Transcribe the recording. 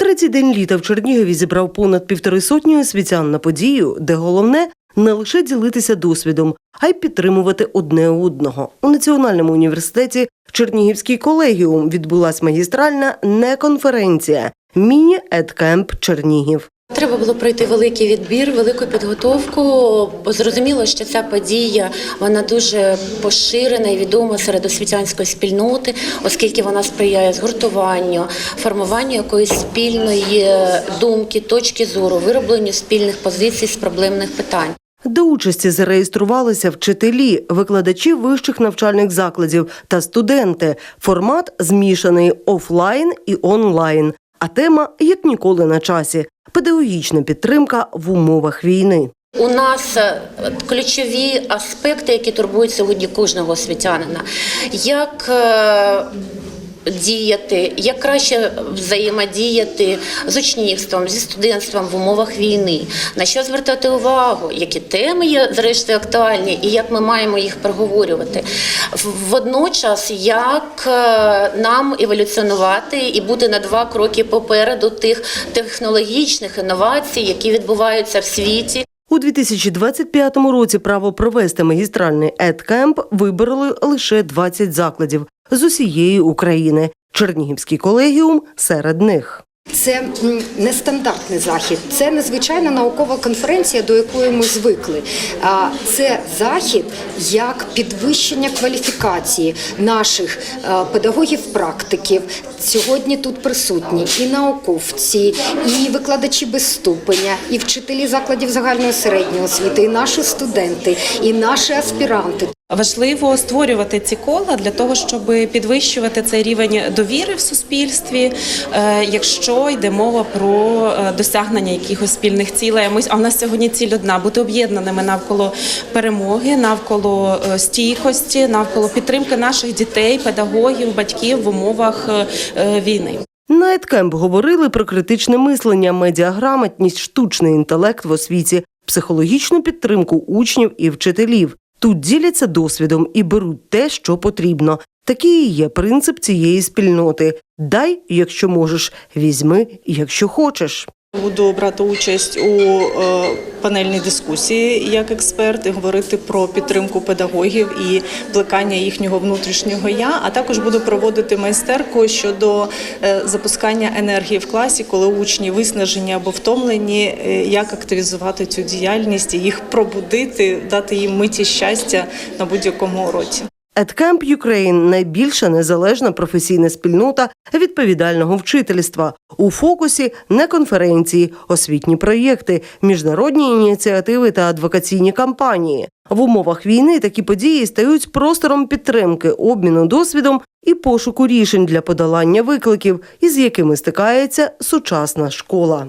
Третій день літа в Чернігові зібрав понад півтори сотні освітян на подію, де головне не лише ділитися досвідом, а й підтримувати одне одного. У Національному університеті Чернігівський колегіум відбулась магістральна неконференція Міні-Едкемп Чернігів. Треба було пройти великий відбір, велику підготовку, зрозуміло, що ця подія вона дуже поширена і відома серед освітянської спільноти, оскільки вона сприяє згуртуванню, формуванню якоїсь спільної думки, точки зору, виробленню спільних позицій з проблемних питань. До участі зареєструвалися вчителі, викладачі вищих навчальних закладів та студенти. Формат змішаний офлайн і онлайн. А тема як ніколи на часі педагогічна підтримка в умовах війни. У нас е, ключові аспекти, які турбують сьогодні кожного освітянина, як е, діяти, як краще взаємодіяти з учнівством, зі студентством в умовах війни, на що звертати увагу, які теми є зрештою актуальні, і як ми маємо їх проговорювати. Водночас, як е, нам еволюціонувати і бути на два кроки попереду тих технологічних інновацій, які відбуваються в світі. У 2025 році право провести магістральний едкемп вибороли лише 20 закладів з усієї України. Чернігівський колегіум серед них. Це нестандартний захід, це незвичайна наукова конференція, до якої ми звикли. Це захід як підвищення кваліфікації наших педагогів-практиків. Сьогодні тут присутні і науковці, і викладачі без ступеня, і вчителі закладів загальної середньої освіти, і наші студенти, і наші аспіранти. Важливо створювати ці кола для того, щоб підвищувати цей рівень довіри в суспільстві, е, якщо йде мова про е, досягнення якихось спільних цілей. А в нас сьогодні ціль одна бути об'єднаними навколо перемоги, навколо е, стійкості, навколо підтримки наших дітей, педагогів, батьків в умовах війни. На говорили про критичне мислення, медіаграмотність, штучний інтелект в освіті, психологічну підтримку учнів і вчителів. Тут діляться досвідом і беруть те, що потрібно. Такий є принцип цієї спільноти: дай, якщо можеш, візьми, якщо хочеш. Буду брати участь у е, панельній дискусії як експерт і говорити про підтримку педагогів і плекання їхнього внутрішнього я. А також буду проводити майстерку щодо е, запускання енергії в класі, коли учні виснажені або втомлені, е, як активізувати цю діяльність, і їх пробудити, дати їм миті щастя на будь-якому уроці. Едкемп Юкрейн найбільша незалежна професійна спільнота відповідального вчительства. У фокусі не конференції, освітні проєкти, міжнародні ініціативи та адвокаційні кампанії. В умовах війни такі події стають простором підтримки, обміну досвідом і пошуку рішень для подолання викликів, із якими стикається сучасна школа.